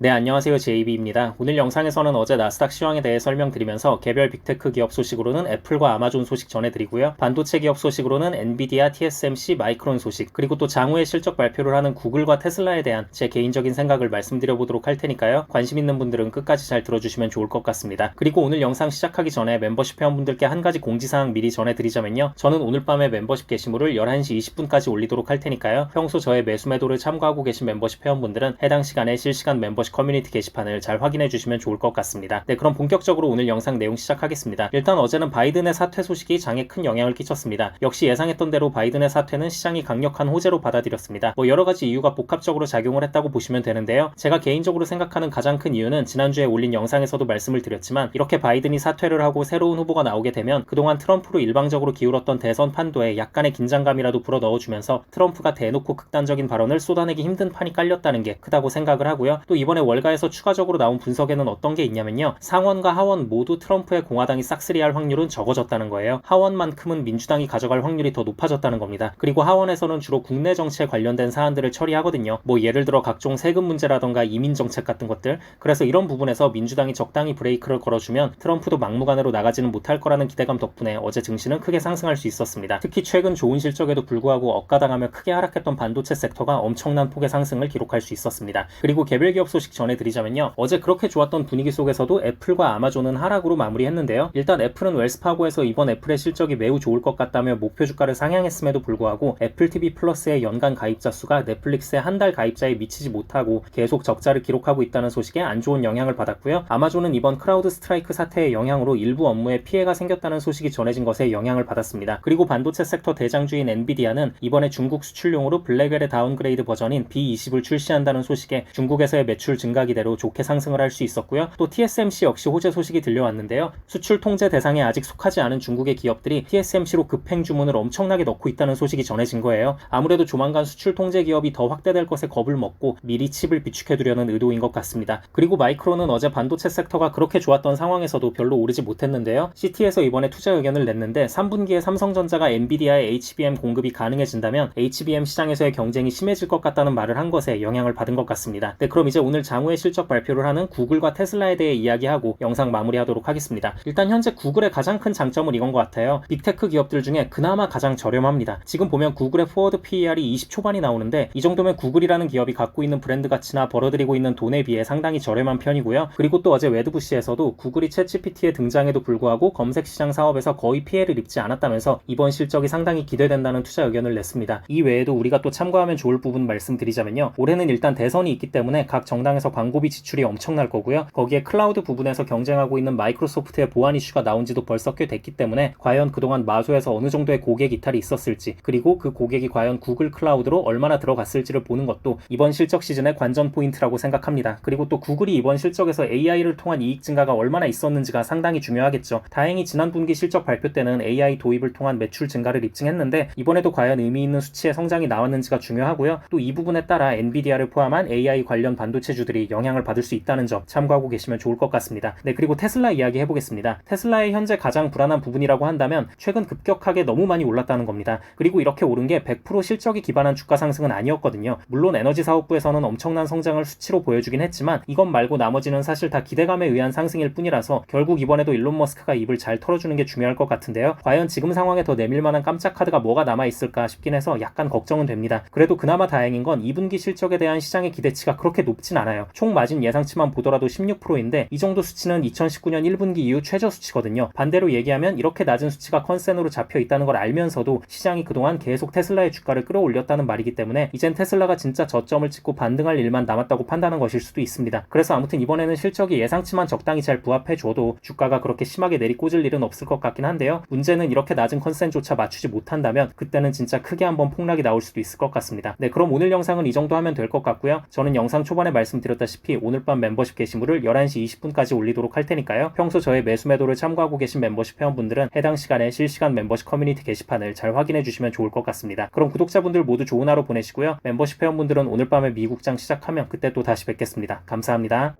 네, 안녕하세요. JB입니다. 오늘 영상에서는 어제 나스닥 시황에 대해 설명드리면서 개별 빅테크 기업 소식으로는 애플과 아마존 소식 전해드리고요. 반도체 기업 소식으로는 엔비디아, TSMC, 마이크론 소식, 그리고 또 장후에 실적 발표를 하는 구글과 테슬라에 대한 제 개인적인 생각을 말씀드려 보도록 할 테니까요. 관심 있는 분들은 끝까지 잘 들어주시면 좋을 것 같습니다. 그리고 오늘 영상 시작하기 전에 멤버십 회원분들께 한 가지 공지사항 미리 전해드리자면요. 저는 오늘 밤에 멤버십 게시물을 11시 20분까지 올리도록 할 테니까요. 평소 저의 매수 매도를 참고하고 계신 멤버십 회원분들은 해당 시간에 실시간 멤버십 커뮤니티 게시판을 잘 확인해 주시면 좋을 것 같습니다. 네, 그럼 본격적으로 오늘 영상 내용 시작하겠습니다. 일단 어제는 바이든의 사퇴 소식이 장에 큰 영향을 끼쳤습니다. 역시 예상했던 대로 바이든의 사퇴는 시장이 강력한 호재로 받아들였습니다. 뭐 여러 가지 이유가 복합적으로 작용을 했다고 보시면 되는데요. 제가 개인적으로 생각하는 가장 큰 이유는 지난주에 올린 영상에서도 말씀을 드렸지만 이렇게 바이든이 사퇴를 하고 새로운 후보가 나오게 되면 그동안 트럼프로 일방적으로 기울었던 대선 판도에 약간의 긴장감이라도 불어 넣어주면서 트럼프가 대놓고 극단적인 발언을 쏟아내기 힘든 판이 깔렸다는 게 크다고 생각을 하고요. 또 이번 에 월가에서 추가적으로 나온 분석에는 어떤 게 있냐면요. 상원과 하원 모두 트럼프의 공화당이 싹쓸이할 확률은 적어졌다는 거예요. 하원만큼은 민주당이 가져갈 확률이 더 높아졌다는 겁니다. 그리고 하원에서는 주로 국내 정치에 관련된 사안들을 처리하거든요. 뭐 예를 들어 각종 세금 문제라던가 이민 정책 같은 것들. 그래서 이런 부분에서 민주당이 적당히 브레이크를 걸어주면 트럼프도 막무가내로 나가지는 못할 거라는 기대감 덕분에 어제 증시는 크게 상승할 수 있었습니다. 특히 최근 좋은 실적에도 불구하고 억가당하며 크게 하락했던 반도체 섹터가 엄청난 폭의 상승을 기록할 수 있었습니다. 그리고 개별 기업 소식 전해드리자면요. 어제 그렇게 좋았던 분위기 속에서도 애플과 아마존은 하락으로 마무리했는데요. 일단 애플은 웰스파고에서 이번 애플의 실적이 매우 좋을 것 같다며 목표 주가를 상향했음에도 불구하고 애플 TV 플러스의 연간 가입자 수가 넷플릭스의 한 달 가입자에 미치지 못하고 계속 적자를 기록하고 있다는 소식에 안 좋은 영향을 받았고요. 아마존은 이번 크라우드 스트라이크 사태의 영향으로 일부 업무에 피해가 생겼다는 소식이 전해진 것에 영향을 받았습니다. 그리고 반도체 섹터 대장주인 엔비디아는 이번에 중국 수출용으로 블랙웰의 다운그레이드 버전인 B20을 출시한다는 소식에 중국에서의 매출 증가 기대로 좋게 상승을 할 수 있었고요. 또 TSMC 역시 호재 소식이 들려왔는데요. 수출 통제 대상에 아직 속하지 않은 중국의 기업들이 TSMC로 급행 주문을 엄청나게 넣고 있다는 소식이 전해진 거예요. 아무래도 조만간 수출 통제 기업이 더 확대될 것에 겁을 먹고 미리 칩을 비축해두려는 의도인 것 같습니다. 그리고 마이크론은 어제 반도체 섹터가 그렇게 좋았던 상황에서도 별로 오르지 못했는데요. CT에서 이번에 투자 의견을 냈는데 3분기에 삼성전자가 엔비디아의 HBM 공급이 가능해진다면 HBM 시장에서의 경쟁이 심해질 것 같다는 말을 한 것에 영향을 받은 것 같습니다. 네, 그럼 이제 오늘 장후의 실적 발표를 하는 구글과 테슬라에 대해 이야기하고 영상 마무리하도록 하겠습니다. 일단 현재 구글의 가장 큰 장점은 이건 것 같아요. 빅테크 기업들 중에 그나마 가장 저렴합니다. 지금 보면 구글의 포워드 PER이 20 초반이 나오는데 이 정도면 구글이라는 기업이 갖고 있는 브랜드 가치나 벌어들이고 있는 돈에 비해 상당히 저렴한 편이고요. 그리고 또 어제 웨드부시에서도 구글이 챗GPT의 등장에도 불구하고 검색 시장 사업에서 거의 피해를 입지 않았다면서 이번 실적이 상당히 기대된다는 투자 의견을 냈습니다. 이 외에도 우리가 또 참고하면 좋을 부분 말씀드리자면요. 올해는 일단 대선이 있기 때문에 각 정당 에서 광고비 지출이 엄청날 거고요. 거기에 클라우드 부분에서 경쟁하고 있는 마이크로소프트의 보안 이슈가 나온 지도 벌써 꽤 됐기 때문에 과연 그동안 마소에서 어느 정도의 고객 이탈이 있었을지 그리고 그 고객이 과연 구글 클라우드로 얼마나 들어갔을지를 보는 것도 이번 실적 시즌의 관전 포인트라고 생각합니다. 그리고 또 구글이 이번 실적에서 AI를 통한 이익 증가가 얼마나 있었는지가 상당히 중요하겠죠. 다행히 지난 분기 실적 발표 때는 AI 도입을 통한 매출 증가를 입증했는데 이번에도 과연 의미 있는 수치의 성장이 나왔는지가 중요하고요. 또 이 부분에 따라 엔비디아를 포함한 AI 관련 반도체 주 들이 영향을 받을 수 있다는 점 참고하고 계시면 좋을 것 같습니다. 네, 그리고 테슬라 이야기 해보겠습니다. 테슬라의 현재 가장 불안한 부분이라고 한다면 최근 급격하게 너무 많이 올랐다는 겁니다. 그리고 이렇게 오른 게 100% 실적이 기반한 주가 상승은 아니었거든요. 물론 에너지 사업부에서는 엄청난 성장을 수치로 보여주긴 했지만 이것 말고 나머지는 사실 다 기대감에 의한 상승일 뿐이라서 결국 이번에도 일론 머스크가 입을 잘 털어주는 게 중요할 것 같은데요. 과연 지금 상황에 더 내밀 만한 깜짝 카드가 뭐가 남아 있을까 싶긴 해서 약간 걱정은 됩니다. 그래도 그나마 다행인 건 2분기 실적에 대한 시장의 기대치가 그렇게 높진 않아요. 총 마진 예상치만 보더라도 16%인데 이 정도 수치는 2019년 1분기 이후 최저 수치거든요. 반대로 얘기하면 이렇게 낮은 수치가 컨센으로 잡혀 있다는 걸 알면서도 시장이 그동안 계속 테슬라의 주가를 끌어올렸다는 말이기 때문에 이젠 테슬라가 진짜 저점을 찍고 반등할 일만 남았다고 판단한 것일 수도 있습니다. 그래서 아무튼 이번에는 실적이 예상치만 적당히 잘 부합해줘도 주가가 그렇게 심하게 내리꽂을 일은 없을 것 같긴 한데요. 문제는 이렇게 낮은 컨센조차 맞추지 못한다면 그때는 진짜 크게 한번 폭락이 나올 수도 있을 것 같습니다. 네, 그럼 오늘 영상은 이 정도 하면 될 것 같고요. 저는 영상 초반에 말씀드렸다시피 오늘 밤 멤버십 게시물을 11시 20분까지 올리도록 할 테니까요. 평소 저의 매수 매도를 참고하고 계신 멤버십 회원분들은 해당 시간에 실시간 멤버십 커뮤니티 게시판을 잘 확인해 주시면 좋을 것 같습니다. 그럼 구독자분들 모두 좋은 하루 보내시고요. 멤버십 회원분들은 오늘 밤에 미국장 시작하면 그때 또 다시 뵙겠습니다. 감사합니다.